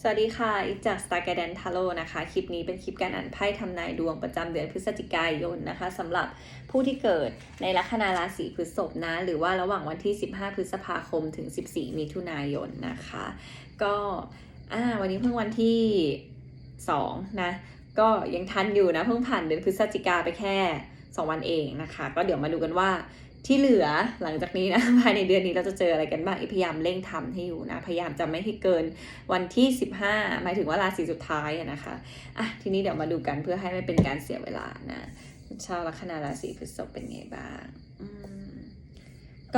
สวัสดีค่ะ อีกจาก Star g u i d a n t a r o นะคะ คลิปนี้เป็นคลิปการอ่านไพ่ทำนายดวงประจำเดือนพฤศจิกายนนะคะสำหรับผู้ที่เกิดในลัคนาราศีพฤษภนะ หรือว่าระหว่างวันที่ 15 พฤษภาคมถึง 14 มิถุนายนนะคะ ก็อ่าวันนี้เพิ่งวันที่ 2 นะ ก็ยังทันอยู่นะ เพิ่งผ่านเดือนพฤศจิกาไปแค่ 2 วันเองนะคะ ก็เดี๋ยวมาดูกันว่า ที่เหลือหลังจากนี้นะภายในเดือนนี้เราจะเจออะไรกันบ้างพยายามเร่งทำให้อยู่นะพยายามจะไม่ให้เกินวันที่ 15 หมายถึงว่าราศีสุดท้ายนะคะอะทีนี้เดี๋ยวมาดูกันเพื่อให้ไม่เป็นการเสียเวลานะชาวลัคนาราศีพฤษภเป็นไงบ้าง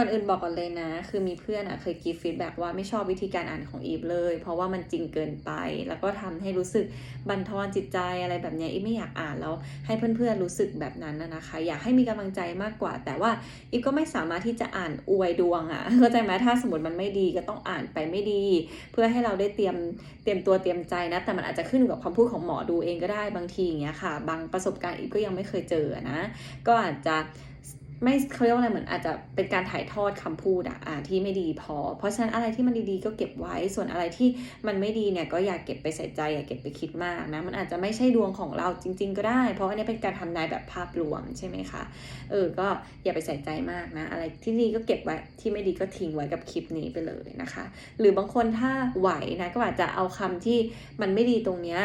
ก่อนอื่นบอกก่อนเลยนะ คือมีเพื่อนอะเคยกีฟีดแบ็กว่าไม่ชอบวิธีการอ่านของอีฟเลย เพราะว่ามันจริงเกินไป แล้วก็ทำให้รู้สึกบั่นทอนจิตใจอะไรแบบนี้อีฟไม่อยากอ่านแล้วให้เพื่อนๆรู้สึกแบบนั้นนะคะ อยากให้มีกำลังใจมากกว่า แต่ว่าอีฟก็ไม่สามารถที่จะอ่านอวยดวงอะ่ะเข้าใจไหมถ้าสมมติมันไม่ดีก็ต้องอ่านไปไม่ดี เพื่อให้เราได้เตรียมเตรียมตัวเตรียมใจนะ แต่มันอาจจะขึ้นกับคำพูดของหมอดูเองก็ได้บางทีอย่างเงี้ยค่ะ บางประสบการณ์อีฟก็ยังไม่เคยเจอนะ ก็อาจจะ ไม่เขาเรียกว่าอะไรเหมือนอาจจะเป็นการถ่ายทอดคำพูดอะอ่าที่ไม่ดีพอ เพราะฉะนั้นอะไรที่มันดีๆก็เก็บไว้ส่วนอะไรที่มันไม่ดีเนี่ยก็อย่าเก็บไปใส่ใจอย่าเก็บไปคิดมากนะมันอาจจะไม่ใช่ดวงของเราจริง ๆ ก็ได้ เพราะอันนี้เป็นการทำนายแบบภาพรวมใช่ไหมคะเออก็อย่าไปใส่ใจมากนะ อะไรที่ดีก็เก็บไว้ที่ไม่ดีก็ทิ้งไว้กับคลิปนี้ไปเลยนะคะ หรือบางคนถ้าไหวนะก็อาจจะเอาคำที่มันไม่ดีตรงเนี้ย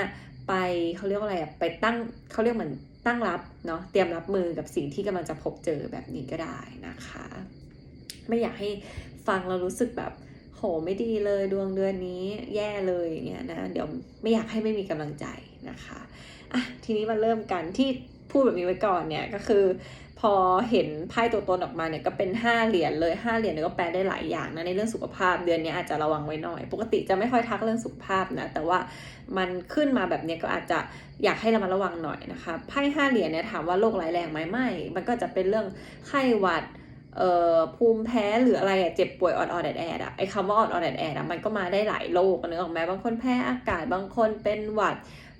ไปเขาเรียกว่าอะไรอะไปตั้งเขาเรียกเหมือน ตั้งรับเนาะเตรียมรับมือกับสิ่งที่กำลังจะพบเจอแบบนี้ก็ได้นะคะ ไม่อยากให้ฟังเรารู้สึกแบบโหไม่ดีเลยดวงเดือนนี้แย่เลยอย่างเงี้ยนะเดี๋ยวไม่อยากให้ไม่มีกำลังใจนะคะอะทีนี้มาเริ่มกันที่พูดแบบนี้ไว้ก่อนเนี่ยก็คือ พอเห็นไพ่ตัวตนออกมาเนี่ยก็เป็น 5 เหรียญเลย5เหรียญเนี่ยก็แปลได้หลายอย่างนะในเรื่องสุขภาพเดือนนี้อาจจะระวังไว้หน่อย ปกติจะไม่ค่อยทักเรื่องสุขภาพนะแต่ว่ามันขึ้นมาแบบนี้ก็อาจจะอยากให้เรามาระวังหน่อยนะคะไพ่5เหรียญเนี่ยถามว่าโรคร้ายแรงไหมไม่ มันก็จะเป็นเรื่องไข้หวัดเอ่อภูมิแพ้หรืออะไรอะเจ็บป่วยออดออดแอดแอดอะไอคำว่าออดออดแอดแอดอะมันก็มาได้หลายโรคนึกออกไหมบางคนแพ้อากาศบางคนเป็นหวัด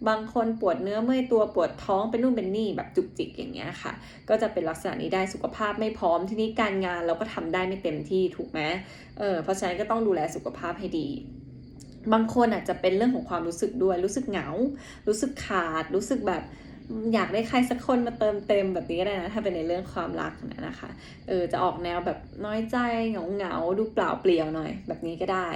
บางคนปวดเนื้อเมื่อยตัวปวดท้องเป็นนู่นเป็นนี่แบบจุกจิกอย่างเงี้ยค่ะ ก็จะเป็นลักษณะนี้ได้สุขภาพไม่พร้อมทีนี้การงานเราก็ทำได้ไม่เต็มที่ถูกไหมเออเพราะฉะนั้นก็ต้องดูแลสุขภาพให้ดีบางคนอาจจะเป็นเรื่องของความรู้สึกด้วย รู้สึกเหงา รู้สึกขาด รู้สึกแบบอยากได้ใครสักคนมาเติมเต็มแบบนี้ก็ได้นะ ถ้าเป็นในเรื่องความรักนะนะคะ เออ จะออกแนวแบบน้อยใจเหงาเหงาๆดูเปล่าเปลี่ยวหน่อย แบบนี้ก็ได้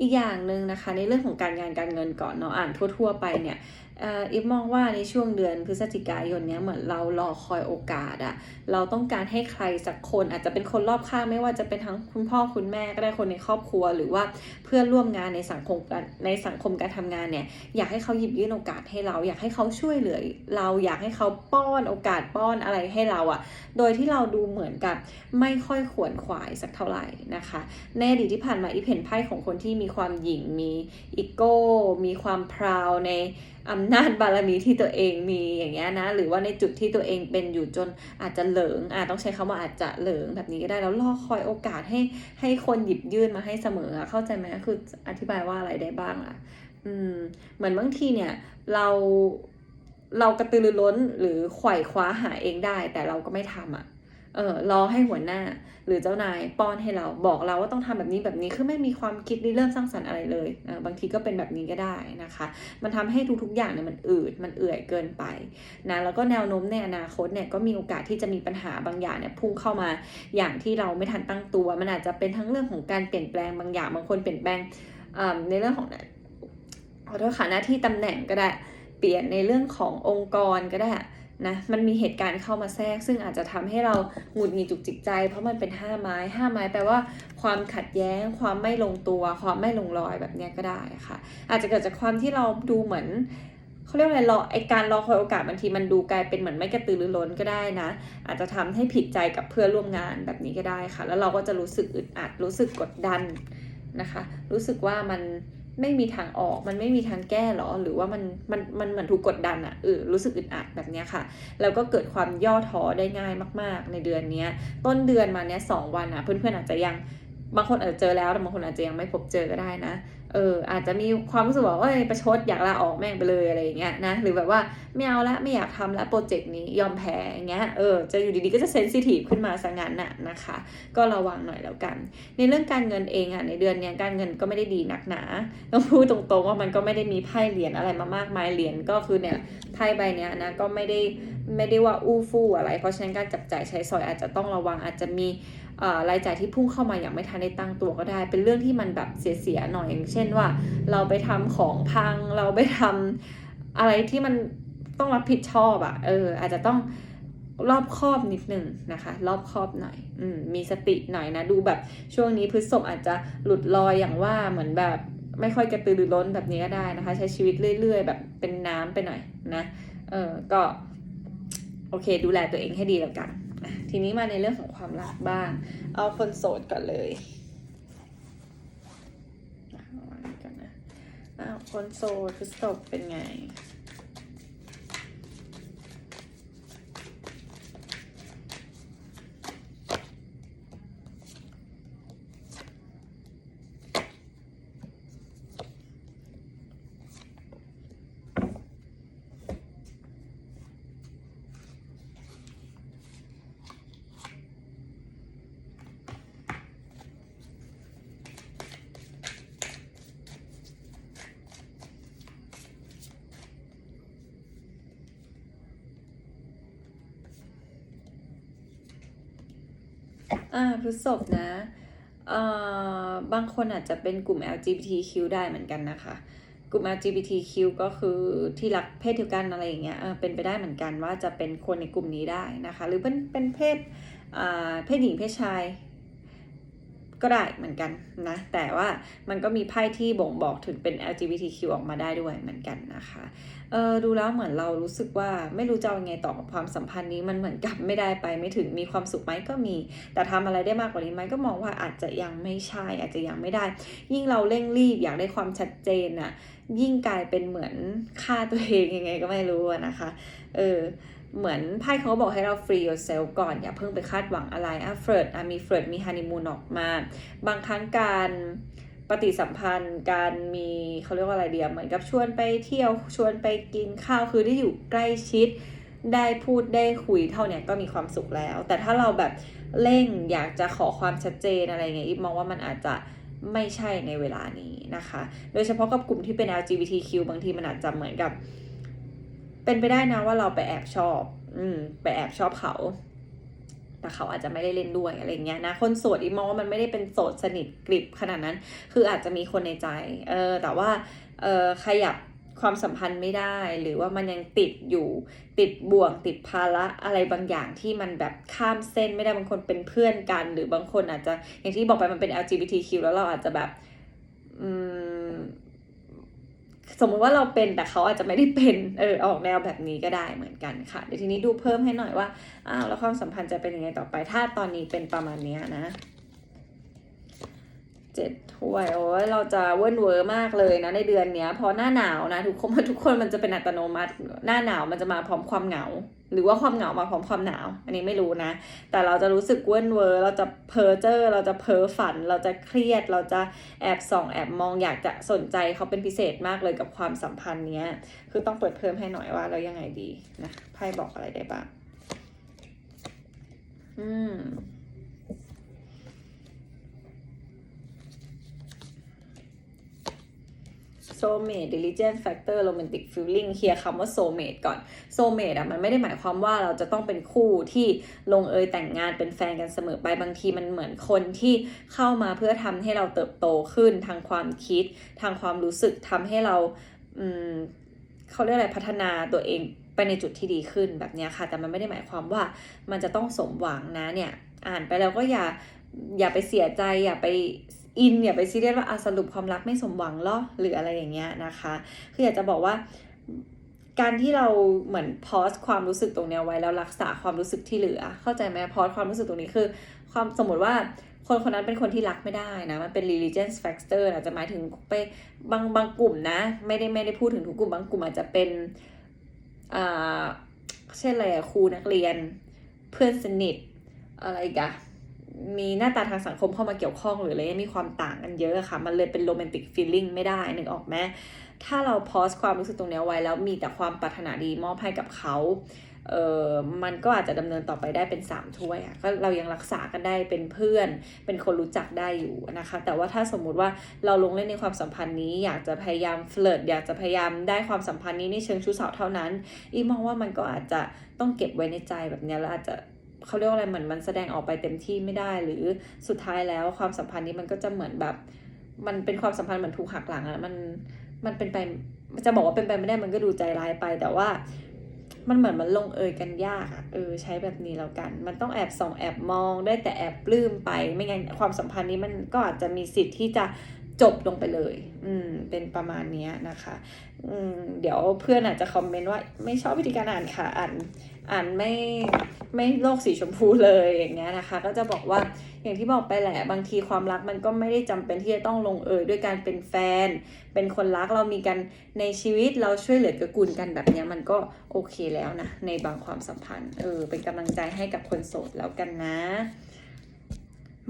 อีกอย่างหนึ่งนะคะ ในเรื่องของการงานการเงินก่อนเนาะ อ่านทั่ว ๆ ไปเนี่ย อ่ออีฟมองว่าในช่วงเดือนพฤศจิกายนเนี้ยเหมือนเรารอคอยโอกาสอะเราต้องการให้ใครสักคนอาจจะเป็นคนรอบข้างไม่ว่าจะเป็นทั้งคุณพ่อคุณแม่ก็ได้คนในครอบครัว หรือว่าเพื่อนร่วมงานในสังคมในสังคมการทำงานเนี่ยอยากให้เขาหยิบยื่นโอกาสให้เรา อยากให้เขาช่วยเหลือเราอยากให้เขาป้อนโอกาสป้อนอะไรให้เราอะโดยที่เราดูเหมือนกับไม่ค่อยขวนขวายสักเท่าไหร่นะคะในอดีตที่ผ่านมาอีเพนไพ่ของคนที่มีความหยิ่งมีอีโก้มีความพราวใน อำนาจบารมีที่ตัวเองมีอย่างเงี้ยนะ หรือว่าในจุดที่ตัวเองเป็นอยู่จนอาจจะเหลิงอะต้องใช้คำว่าอาจจะเหลิงแบบนี้ก็ได้แล้วรอคอยโอกาสให้ให้คนหยิบยื่นมาให้เสมอเข้าใจไหมคืออธิบายว่าอะไรได้บ้างล่ะอืมเหมือนบางทีเนี่ยเราเรากระตือรือร้นหรือไขว่คว้าหาเองได้ แต่เราก็ไม่ทำอะ เออรอให้หัวหน้า หรือเจ้านายป้อนให้เราบอกเราว่าต้องทำแบบนี้แบบนี้คือไม่มีความคิดริเริ่มสร้างสรรค์อะไรเลยนะบางทีก็เป็นแบบนี้ก็ได้นะคะ มันทำให้ทุกๆอย่างเนี่ยมันอืดมันเอื่อยเกินไปนะแล้วก็แนวโน้มในอนาคตเนี่ยก็มีโอกาสที่จะมีปัญหาบางอย่างเนี่ยพุ่งเข้ามาอย่างที่เราไม่ทันตั้งตัว มันอาจจะเป็นทั้งเรื่องของการเปลี่ยนแปลงบางอย่างบางคนเปลี่ยนแปลงในเรื่องของขอโทษค่ะหน้าที่ตำแหน่งก็ได้ เปลี่ยนในเรื่องขององค์กรก็ได้ นะมันมีเหตุการณ์เข้ามาแทรก ซึ่งอาจจะทำให้เราหงุดหงิดจุกจิกใจ เพราะมันเป็นห้าไม้ห้าไม้แปลว่าความขัดแย้ง ความไม่ลงตัว ความไม่ลงรอยแบบนี้ก็ได้ค่ะ อาจจะเกิดจากความที่เราดูเหมือนเขาเรียกว่าอะไรรอไอการรอคอยโอกาสบางทีมันดูกลายเป็นเหมือนไม่กระตือรือร้นก็ได้นะ อาจจะทำให้ผิดใจกับเพื่อนร่วมงานแบบนี้ก็ได้ค่ะ แล้วเราก็จะรู้สึกอึดอัดรู้สึกกดดันนะคะ รู้สึกว่ามัน ไม่มีทางออกมันไม่มีทางแก้หรอ หรือว่ามันมันมันเหมือนถูกกดดันอะเออรู้สึกอึดอัดแบบเนี้ยค่ะ แล้วก็เกิดความย่อท้อได้ง่ายมาก ๆ ในเดือนเนี้ยต้นเดือนมาเนี้ยสองวันอะเพื่อนๆอาจจะยังบางคนอาจจะเจอแล้วแต่บางคนอาจจะยังไม่พบเจอก็ได้นะ เอออาจจะมีความรู้สึกว่าเอ้ยประชดอยากลาออกแม่งไปเลยอะไรอย่างเงี้ยนะหรือแบบว่าไม่เอาละไม่อยากทำละโปรเจกต์นี้ยอมแพ้อย่างเงี้ยเออจะอยู่ดีๆก็จะเซนซิทีฟขึ้นมาซะงั้นน่ะนะคะ ก็ระวังหน่อยแล้วกัน ในเรื่องการเงินเองอะในเดือนเนี้ยการเงินก็ไม่ได้ดีหนักหนาต้องพูดตรงๆว่ามันก็ไม่ได้มีไพ่เหรียญอะไรมามากมายเหรียญก็คือเนี่ยไพ่ใบเนี้ยนะก็ไม่ได้ ไม่ได้ว่าอู้ฟู่อะไร เพราะฉะนั้นการจับจ่ายใช้สอยอาจจะต้องระวังอาจจะมีรายจ่ายที่พุ่งเข้ามาอย่างไม่ทันได้ตั้งตัวก็ได้ เป็นเรื่องที่มันแบบเสียๆหน่อยอย่างเช่นว่า เราไปทำของพังเราไปทำอะไรที่มันต้องรับผิดชอบอะ่ะเอออาจจะต้องรอบคอบนิดนึงนะคะ รอบคอบหน่อยอืมมีสติหน่อยนะ ดูแบบช่วงนี้พฤษภอาจจะหลุดลอยอย่างว่าเหมือนแบบไม่ค่อยกระตือรือร้นแบบนี้ก็ได้นะคะ ใช้ชีวิตเรื่อย ๆ แบบเป็นน้ำไปหน่อยนะเออก็ โอเค ดูแลตัวเองให้ดีแล้วกัน ทีนี้มาในเรื่องของความรักบ้าง เอาคนโสดก่อนเลยกันนะอ้าคนโสดพฤษภเป็นไง อ่าพฤษภนะเอ่อบางคนอาจจะเป็นกลุ่ม LGBTQ ได้เหมือนกันนะคะ กลุ่ม LGBTQ ก็คือที่รักเพศเดียวกันอะไรอย่างเงี้ยเออเป็นไปได้เหมือนกันว่าจะเป็นคนในกลุ่มนี้ได้นะคะ หรือเป็นเป็นเพศอ่าเพศหญิงเพศชาย ก็ได้เหมือนกันนะ แต่ว่ามันก็มีไพ่ที่บ่งบอกถึงเป็น LGBTQ ออกมาได้ด้วยเหมือนกันนะคะเออดูแล้วเหมือนเรารู้สึกว่าไม่รู้จะยังไงต่อกับความสัมพันธ์นี้มันเหมือนกับไม่ได้ไปไม่ถึงมีความสุขไหมก็มี แต่ทำอะไรได้มากกว่านี้ไหมก็มองว่าอาจจะยังไม่ใช่ อาจจะยังไม่ได้ ยิ่งเราเร่งรีบอยากได้ความชัดเจนอะยิ่งกลายเป็นเหมือนฆ่าตัวเองยังไงก็ไม่รู้นะคะ เออ เหมือนไพ่เขาบอกให้เรา free yourself ก่อน อย่าเพิ่งไปคาดหวังอะไรอะเฟิร์ดอะมีเฟิร์ดมีฮันนีมูนออกมา บางครั้งการปฏิสัมพันธ์การมีเขาเรียกว่าอะไรเดียเหมือนกับชวนไปเที่ยวชวนไปกินข้าวคือได้อยู่ใกล้ชิด ได้พูดได้คุยเท่าเนี้ยก็มีความสุขแล้ว แต่ถ้าเราแบบเร่งอยากจะขอความชัดเจนอะไรเงี้ยอีฟมองว่ามันอาจจะไม่ใช่ในเวลานี้นะคะ โดยเฉพาะกับกลุ่มที่เป็น LGBTQ บางทีมันอาจจะเหมือนกับ เป็นไปได้นะว่าเราไปแอบชอบ อืม ไปแอบชอบเขา แต่เขาอาจจะไม่ได้เล่นด้วยอะไรเงี้ยนะ คนโสดอีมองว่ามันไม่ได้เป็นโสดสนิทกริบขนาดนั้น คืออาจจะมีคนในใจ เออ แต่ว่า เออขยับความสัมพันธ์ไม่ได้ หรือว่ามันยังติดอยู่ติดบ่วงติดภาระอะไรบางอย่างที่มันแบบข้ามเส้นไม่ได้บางคนเป็นเพื่อนกัน หรือบางคนอาจจะอย่างที่บอกไปมันเป็น LGBTQ แล้วเราอาจจะแบบ อืม สมมุติว่าเราเป็นแต่เขาอาจจะไม่ได้เป็นเออออกแนวแบบนี้ก็ได้เหมือนกันค่ะ เดี๋ยวทีนี้ดูเพิ่มให้หน่อยว่าอ้าวแล้วความสัมพันธ์จะเป็นยังไงต่อไป ถ้าตอนนี้เป็นประมาณนี้นะ เจ็ดถ้วยโอ้ยเราจะเวิ้นเวอร์มากเลยนะในเดือนเนี้ยพอหน้าหนาวนะทุกคนทุกคนมันจะเป็นอัตโนมัติ หน้าหนาวมันจะมาพร้อมความเหงา หรือว่าความเหงามาพร้อมความหนาว อันนี้ไม่รู้นะ แต่เราจะรู้สึกเวิ้นเวอร์เราจะเพ้อเจ้อเราจะเพ้อฝัน เราจะเครียด เราจะแอบส่องแอบมองอยากจะสนใจเขาเป็นพิเศษมากเลยกับความสัมพันธ์เนี้ยคือต้องเปิดเพิ่มให้หน่อยว่าเรายังไงดีนะไพ่บอกอะไรได้บ้างอืม โซเมด diligent factor romantic feeling เคลียร์คำว่าโซเมดก่อนโซเมดอะมันไม่ได้หมายความว่าเราจะต้องเป็นคู่ที่ลงเอยแต่งงานเป็นแฟนกันเสมอไปบางทีมันเหมือนคนที่เข้ามาเพื่อทำให้เราเติบโตขึ้นทางความคิด ทางความรู้สึกทำให้เราอืมเขาเรียกอะไรพัฒนาตัวเองไปในจุดที่ดีขึ้นแบบนี้ค่ะ แต่มันไม่ได้หมายความว่ามันจะต้องสมหวังนะเนี่ย อ่านไปแล้วก็อย่าอย่าไปเสียใจอย่าไป อินอย่าไปซีเรียสว่าอาสรุปความรักไม่สมหวังหรอหรืออะไรอย่างเงี้ยนะคะ คืออยากจะบอกว่าการที่เราเหมือนพอสความรู้สึกตรงเนี้ยไว้แล้วรักษาความรู้สึกที่เหลือ เข้าใจไหมพอสความรู้สึกตรงนี้คือ ความสมมติว่าคนคนนั้นเป็นคนที่รักไม่ได้นะ มันเป็น religion factor อาจจะหมายถึงไปบางบางกลุ่มนะ ไม่ได้ไม่ได้พูดถึงทุกกลุ่มบางกลุ่มอาจจะเป็นอ่าเช่นอะไรครูนักเรียน เพื่อนสนิทอะไรกัน มีหน้าตาทางสังคมเข้ามาเกี่ยวข้องหรืออะไรมีความต่างกันเยอะอะค่ะ มันเลยเป็นโรแมนติกฟีลลิ่งไม่ได้นึกออกไหมถ้าเราพอสความรู้สึกตรงเนี้ยไว้แล้วมีแต่ความปรารถนาดีมอบให้กับเขาเออมันก็อาจจะดำเนินต่อไปได้เป็น 3 ถ้วยอะก็เรายังรักษากันได้เป็นเพื่อน เป็นคนรู้จักได้อยู่นะคะ แต่ว่าถ้าสมมุติว่าเราลงเล่นในความสัมพันธ์นี้ อยากจะพยายามเฟลิร์ตอยากจะพยายามได้ความสัมพันธ์นี้ในเชิงชู้สาวเท่านั้น อีมองว่ามันก็อาจจะต้องเก็บไว้ในใจแบบเนี้ยแล้วอาจจะ เขาเรียกว่าอะไรเหมือนมันแสดงออกไปเต็มที่ไม่ได้ หรือสุดท้ายแล้วความสัมพันธ์นี้มันก็จะเหมือนแบบ มันเป็นความสัมพันธ์เหมือนถูกหักหลังอะมันมันเป็นไปจะบอกว่าเป็นไปไม่ได้มันก็ดูใจร้ายไป แต่ว่ามันเหมือนมันลงเอยกันยากอะเออใช้แบบนี้แล้วกัน มันต้องแอบส่องแอบมองได้แต่แอบปลื้มไป ไม่งั้นความสัมพันธ์นี้มันก็อาจจะมีสิทธิ์ที่จะ จบลงไปเลย อืม เป็นประมาณนี้นะคะ อืม เดี๋ยวเพื่อนอาจจะคอมเมนต์ว่าไม่ชอบวิธีการอ่านค่ะ อ่าน อ่านไม่ไม่โลกสีชมพูเลยอย่างเงี้ยนะคะ ก็จะบอกว่าอย่างที่บอกไปแหละบางทีความรักมันก็ไม่ได้จำเป็นที่จะต้องลงเอยด้วยการเป็นแฟน เป็นคนรักเรามีกันในชีวิตเราช่วยเหลือกือกูลกันแบบเนี้ยมันก็โอเคแล้วนะในบางความสัมพันธ์เออเป็นกำลังใจให้กับคนโสดแล้วกันนะ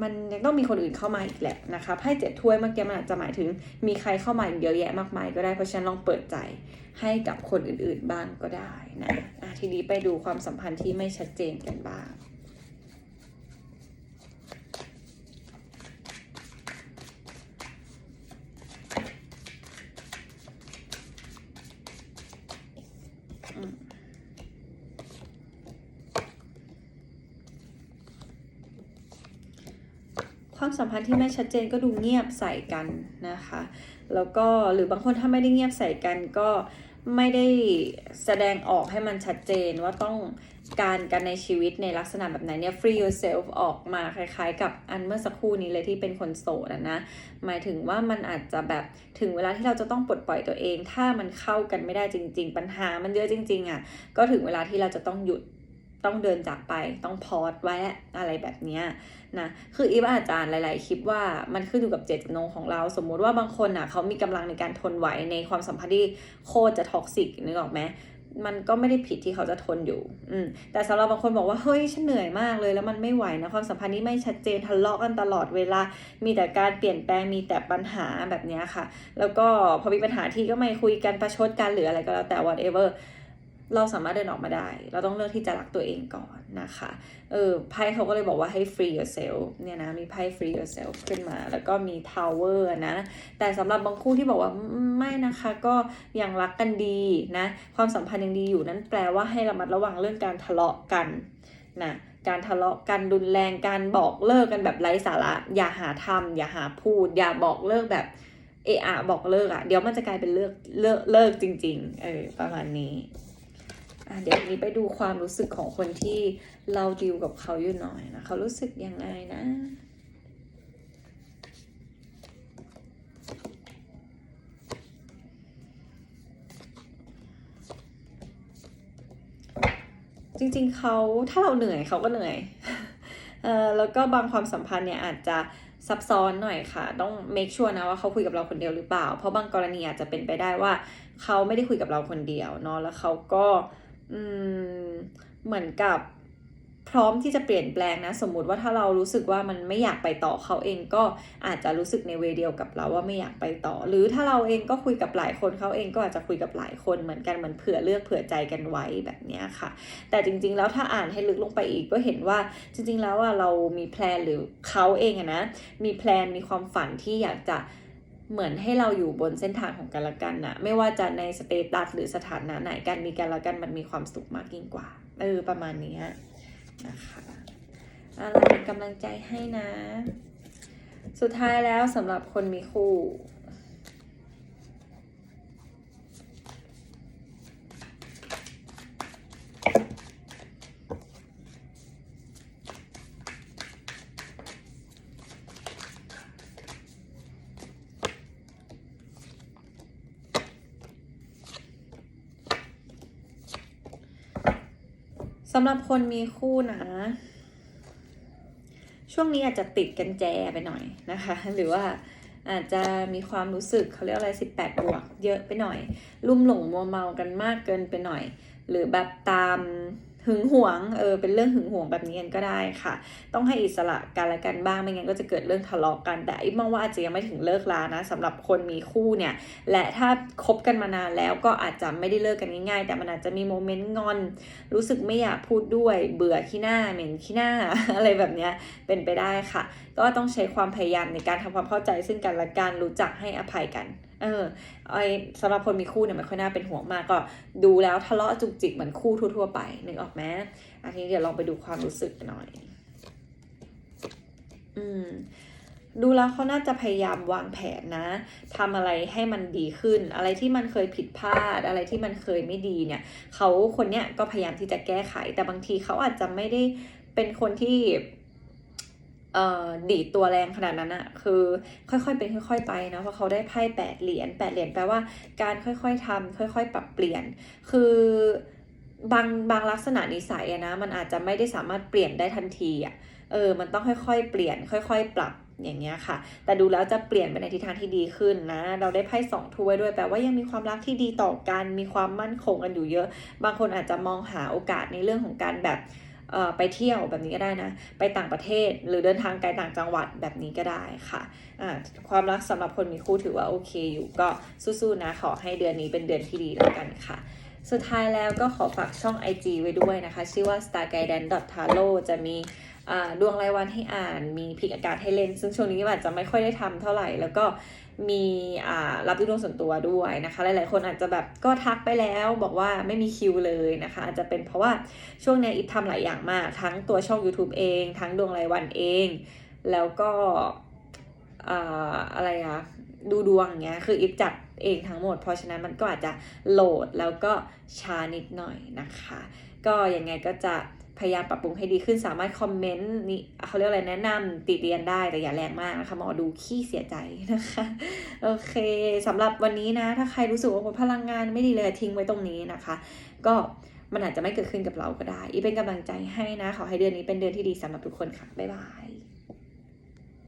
มันยังต้องมีคนอื่นเข้ามาอีกแหละนะคะไพ่เจ็ดถ้วยเมื่อกี้มันอาจจะหมายถึงมีใครเข้ามาเยอะแยะมากมายก็ได้เพราะฉะนั้นลองเปิดใจให้กับคนอื่นๆบ้างก็ได้นะะทีนี้ไปดูความสัมพันธ์ที่ไม่ชัดเจนกันบ้าง สัมพันธ์ที่ไม่ชัดเจนก็ดูเงียบใส่กันนะคะ แล้วก็หรือบางคนถ้าไม่ได้เงียบใส่กันก็ไม่ได้แสดงออกให้มันชัดเจนว่าต้องการกันในชีวิตในลักษณะแบบไหนเนี่ย free yourself ออกมาคล้ายๆ กับอันเมื่อสักครู่นี้เลยที่เป็นคนโสดอะนะ หมายถึงว่ามันอาจจะแบบถึงเวลาที่เราจะต้องปลดปล่อยตัวเอง ถ้ามันเข้ากันไม่ได้จริง ๆ ปัญหามันเยอะจริง ๆอะก็ถึงเวลาที่เราจะต้องหยุด ต้องเดินจากไปต้องพอดไว้อะไรแบบนี้นะคืออีฟอาจารย์หลาย ๆ คลิปว่ามันขึ้นอยู่กับเจตจำนงของเรา สมมุติว่าบางคนอะเขามีกำลังในการทนไหวในความสัมพันธ์ที่โคตรจะท็อกซิกนึกออกไหมมันก็ไม่ได้ผิดที่เขาจะทนอยู่ อืม แต่สำหรับบางคนบอกว่า เฮ้ย ฉันเหนื่อยมากเลย แล้วมันไม่ไหวนะ ความสัมพันธ์นี้ไม่ชัดเจน ทะเลาะกันตลอดเวลา มีแต่การเปลี่ยนแปลง มีแต่ปัญหาแบบนี้ค่ะ แล้วก็พอมีปัญหาที่ก็ไม่คุยกัน ประชดกันหรืออะไรก็แล้วแต่ whatever เราสามารถเดินออกมาได้ เราต้องเลือกที่จะรักตัวเองก่อนนะคะ เออ ไพ่เขาก็เลยบอกว่าให้ free yourself เนี่ยนะ มีไพ่ free yourself ขึ้นมา แล้วก็มี tower นะ แต่สำหรับบางคู่ที่บอกว่าไม่นะคะ ก็ยังรักกันดีนะ ความสัมพันธ์ยังดีอยู่นั่นแปลว่าให้ระมัดระวังเรื่องการทะเลาะกันนะการทะเลาะกันรุนแรงการบอกเลิกกันแบบไร้สาระ อย่าหาทำอย่าหาพูด อย่าบอกเลิกแบบเอะอะบอกเลิกอะเดี๋ยวมันจะกลายเป็นเลิกเลิกเลิกจริง ๆ เออประมาณนี้ อะเดี๋ยวนี้ไปดูความรู้สึกของคนที่เราดีลกับเขาอยู่หน่อยนะเขารู้สึกยังไงนะจริงๆเขาถ้าเราเหนื่อยเขาก็เหนื่อย เออแล้วก็บางความสัมพันธ์เนี่ยอาจจะซับซ้อนหน่อยค่ะ ต้อง make sure นะว่าเขาคุยกับเราคนเดียวหรือเปล่า เพราะบางกรณีอาจจะเป็นไปได้ว่า เขาไม่ได้คุยกับเราคนเดียวเนาะแล้วเขาก็ เหมือนกับพร้อมที่จะเปลี่ยนแปลงนะ สมมุติว่าถ้าเรารู้สึกว่ามันไม่อยากไปต่อเขาเองก็อาจจะรู้สึกในเวเดียวกับเราว่าไม่อยากไปต่อ หรือถ้าเราเองก็คุยกับหลายคนเขาเองก็อาจจะคุยกับหลายคนเหมือนกันเหมือนเผื่อเลือกเผื่อใจกันไว้แบบนี้ค่ะ แต่จริงๆแล้วถ้าอ่านให้ลึกลงไปอีกก็เห็นว่าจริง ๆ แล้วอะเรามีแพลนหรือเขาเองอะนะมีแพลนมีความฝันที่อยากจะ เหมือนให้เราอยู่บนเส้นทางของกันและกันนะไม่ว่าจะในสเตตัสหรือสถานะไหนกันมีกันและกันมันมีความสุขมากยิ่งกว่าเออประมาณนี้นะคะอะไรเป็นกำลังใจให้นะ สุดท้ายแล้วสำหรับคนมีคู่ำหรับคนมีคู่นะ ช่วงนี้อาจจะติดกันแจไปหน่อยนะคะ หรือว่าอาจจะมีความรู้สึกเขาเรียกอะไร 18 บวก เยอะไปหน่อย ลุ่มหลงมัวเมากันมากเกินไปหน่อย หรือแบบตาม หึงหวงเออเป็นเรื่องหึงหวงแบบนี้กันก็ได้ค่ะ ต้องให้อิสระกันและกันบ้างไม่งั้นก็จะเกิดเรื่องทะเลาะกัน แต่อีมองว่าอาจจะยังไม่ถึงเลิกลานะสำหรับคนมีคู่เนี่ย และถ้าคบกันมานานแล้วก็อาจจะไม่ได้เลิกกันง่ายๆ แต่มันอาจจะมีโมเมนต์งอน รู้สึกไม่อยากพูดด้วยเบื่อขี้หน้าเหม็นขี้หน้าอะไรแบบเนี้ยเป็นไปได้ค่ะ ก็ต้องใช้ความพยายามในการทำความเข้าใจซึ่งกันและกันรู้จักให้อภัยกัน เออไอสำหรับคนมีคู่เนี่ยไม่ค่อยน่าเป็นห่วงมากก็ดูแล้วทะเลาะจุกจิกเหมือนคู่ทั่วๆไปนึกออกไหมอันนี้เดี๋ยวลองไปดูความรู้สึกหน่อย อืมดูแล้วเขาน่าจะพยายามวางแผนนะทำอะไรให้มันดีขึ้น อะไรที่มันเคยผิดพลาด อะไรที่มันเคยไม่ดีเนี่ย เขาคนเนี้ยก็พยายามที่จะแก้ไข แต่บางทีเขาอาจจะไม่ได้เป็นคนที่ ดีดตัวแรงขนาดนั้นอะคือค่อยๆเป็นค่อย ๆ ไปเนาะเพราะเขาได้ไพ่แปดเหรียญแปดเหรียญแปลว่าการค่อยๆทำค่อย ๆ ปรับเปลี่ยน คือบางบางลักษณะนิสัยอะนะ มันอาจจะไม่ได้สามารถเปลี่ยนได้ทันทีอะเออ มันต้องค่อยๆ เปลี่ยน ค่อย ๆ ปรับอย่างเงี้ยค่ะ แต่ดูแล้วจะเปลี่ยนไปในทิศทางที่ดีขึ้นนะ เราได้ไพ่สองถ้วยด้วย แปลว่ายังมีความรักที่ดีต่อกัน มีความมั่นคงกันอยู่เยอะ บางคนอาจจะมองหาโอกาสในเรื่องของการแบบ ไปเที่ยวแบบนี้ก็ได้นะ ไปต่างประเทศหรือเดินทางไกลต่างจังหวัดแบบนี้ก็ได้ค่ะอ่าความรักสำหรับคนมีคู่ถือว่าโอเคอยู่ก็สู้ๆนะขอให้เดือนนี้เป็นเดือนที่ดีแล้วกันค่ะสุดท้ายแล้วก็ขอฝากช่อง IG ไว้ด้วยนะคะ ชื่อว่า starguidance.taro จะมีดวงรายวันให้อ่าน มีพิกอากาศให้เล่น ซึ่งช่วงนี้อาจจะไม่ค่อยได้ทำเท่าไหร่ แล้วก็ มีอ่ารับดูดวงส่วนตัวด้วยนะคะ หลายๆ คนอาจจะแบบก็ทักไปแล้วบอกว่าไม่มีคิวเลยนะคะ อาจจะเป็นเพราะว่าช่วงเนี้ยอิฟทำหลายอย่างมาก ทั้งตัวช่อง YouTube เอง ทั้งดวงรายวันเอง แล้วก็อ่าอะไรอะดูดวงอย่างเงี้ยคืออิฟจัดเองทั้งหมด เพราะฉะนั้นมันก็อาจจะโหลดแล้วก็ช้านิดหน่อยนะคะ ก็ยังไงก็จะ พยายามปรับปรุงให้ดีขึ้นสามารถคอมเมนต์นี่เขาเรียกอะไรแนะนำติเรียนได้แต่อย่าแรงมากนะคะหมอดูขี้เสียใจนะคะ โอเคสำหรับวันนี้นะ ถ้าใครรู้สึกว่าพลังงานไม่ดีเลยทิ้งไว้ตรงนี้นะคะ ก็มันอาจจะไม่เกิดขึ้นกับเราก็ได้ อีเป็นกำลังใจให้นะ ขอให้เดือนนี้เป็นเดือนที่ดีสำหรับทุกคนค่ะ บ๊ายบาย